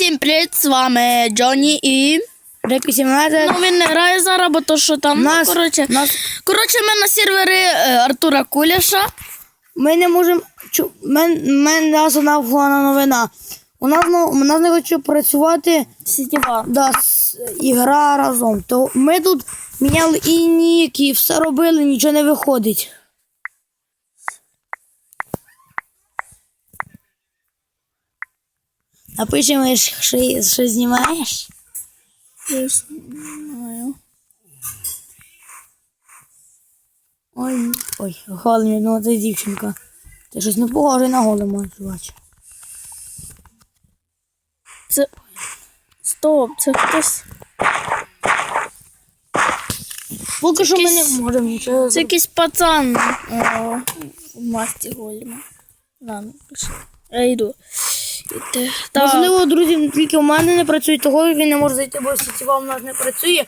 всім привіт, з вами Джонні і. 17. Ну він не грає зараз, бо то що там. Нас- ну, коротше. нас- коротше, ми на сервері е, Артура Куляша. Ми не можемо. Чу... Мен... Мен нас одна головна новина. У нас, ну, у нас не хоче працювати Сітєва. да, с... ігра разом. То ми тут міняли і нік, і все робили, нічого не виходить. Напишемо, що, що знімаєш. Я ж знаю. Ой, ой, голим, ну це дівчинка. Ти щось не похоже на голому, чувач. Це. Стоп, це хтось. Поки що ми не можемо нічого Це якийсь пацан в масті Гольма. Ладно, пиши. Я йду. Та, Можливо, друзі, тільки у мене не працює, того він не може зайти, бо сітєва у нас не працює.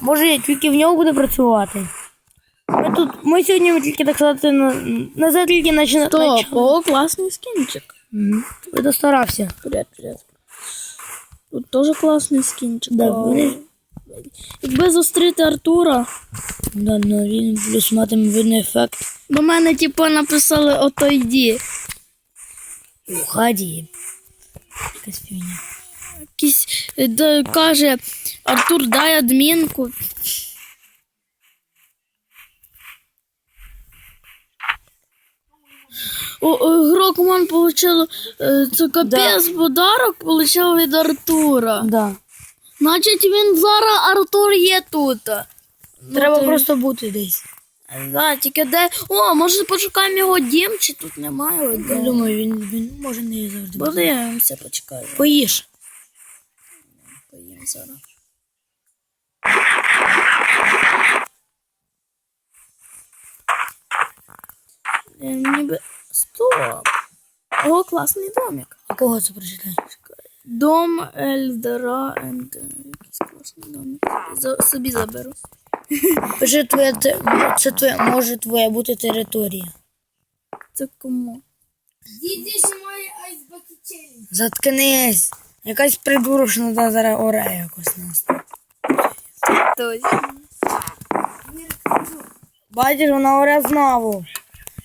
Може, тільки в нього буде працювати. Ми тут, ми сьогодні тільки так сказати, на, назад тільки начали. Стоп, о, класний скінчик. Ви достарався. Привет, привет. Тут теж класний скінчик. Да, вони- Якби зустріти Артура, Да, ну він плюс матиме видний ефект до мене типу написали ото йди. Якась фігня. Якийсь е, де, каже, Артур, дай адмінку. О, о, Грок Мон получив е, це капець подарок получив від Артура. Да. Значить він зараз Артур є тут. Треба ти- просто бути десь. Да, тільки де. О, може пошукаємо його дім, чи тут немає його Я дому. думаю, він, він може не завжди. буде. Подивимося, почекай. Поїж. Поїм зараз. Е, Ніби. Стоп. О, класний домик. А кого це прочитай? Дом Ельдера енд. Якийсь класний домик. За, собі заберу. Пиши твоя це твоя може твоя бути територія. Це кому? Заткнись. Якась придурочна да, зараз оре якось нас. Точно. Бачиш, вона оре знову.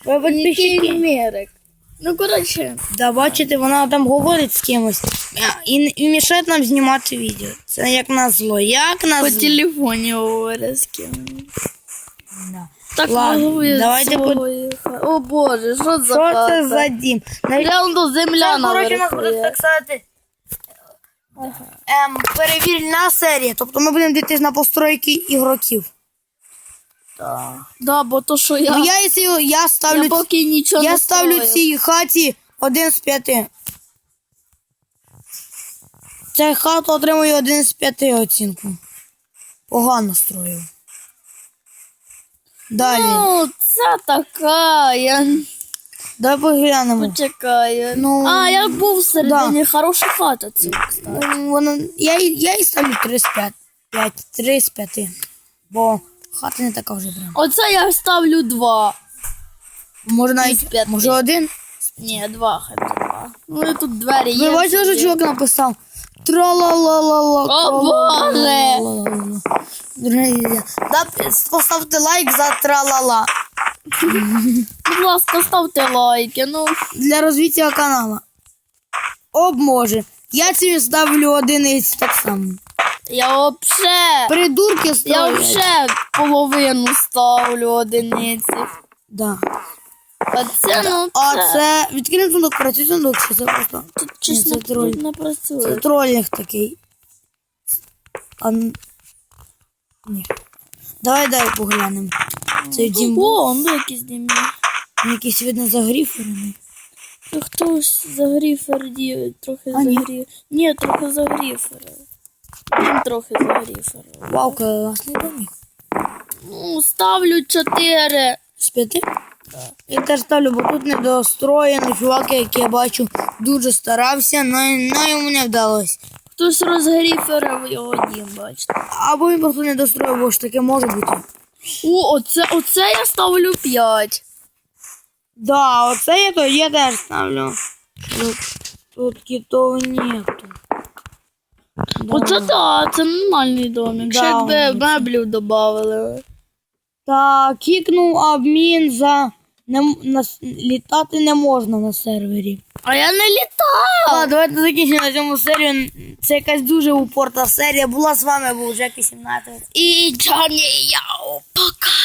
Ви підписчики. Мерик. Ну, коротше. Да, бачите, вона там говорить з кимось і, і мішає нам знімати відео. Це як назло. Як По назло. телефоні говорить з ким. Да. Так Ладно, давайте по- О боже, що за Що хата? це за дім? Навіть Глянь, до земля Це, коротше, нас є. так сказати, ем, перевірна серія. Тобто ми будемо дивитися на постройки ігроків. Да. Да, бо то, що я, Ну, я, якщо, я ставлю, я поки нічого я не ставлю строїв. цій хаті один з п'яти. Ця хата отримує один з п'яти оцінку. Погано строю. Далі. Ну, це така, я Давай поглянемо. почекаю. Ну, а, я був всередині, хороша хата це, кстати. Вона, я, їй- я їй ставлю 3 з 5. 5, 3 з 5. Бо хата не така вже прям. Оце я ставлю два. Може навіть, п'яти. може один? Ні, два, хай буде два. Ну і тут двері є. Ви бачили, що чувак написав? Тра-ла-ла-ла-ла. О. Друзі, да, Поставте лайк за тра-ла-ла. Будь ласка, ставте лайки. Ну, Для розвиття каналу. Об може. Я цим ставлю одиниць так само. Я вообще. Придурки Я ставлять. вообще половину ставлю одиниці. Да. А це, ну, А це... це відкрив сундук, працює сундук, чи це просто. Тут чесно це троль. не Це працює. тролінг такий. А... н- Ні. Давай далі поглянемо. Цей дім О, ну якийсь дім. він якийсь видно загріферений. Та Хтось загрів Ферді, трохи А, ні. загрів. Ні, трохи загрів Ферді. Трохи Ферді. Вау, класний домик. Ну, ставлю чотири. З п'яти? Я теж ставлю, бо тут недостроєний чувак, який я бачу, дуже старався, але но йому не вдалося. Хтось розгріферив його дім, бачите. Або він просто не достроїв, бо ж таке може бути. О, оце, оце я ставлю п'ять. Да, оце я то я теж ставлю. Тут, тут китов нету. Оце так, це нормальний домик. Ще Да, якби меблів додали. Та кікнув обмін за не, м- на, с- літати не можна на сервері. А я не літаю. А, давайте закінчимо на цьому серію. Це якась дуже упорта серія. Була з вами був Джекі 17. І Джоні Яу. Пока.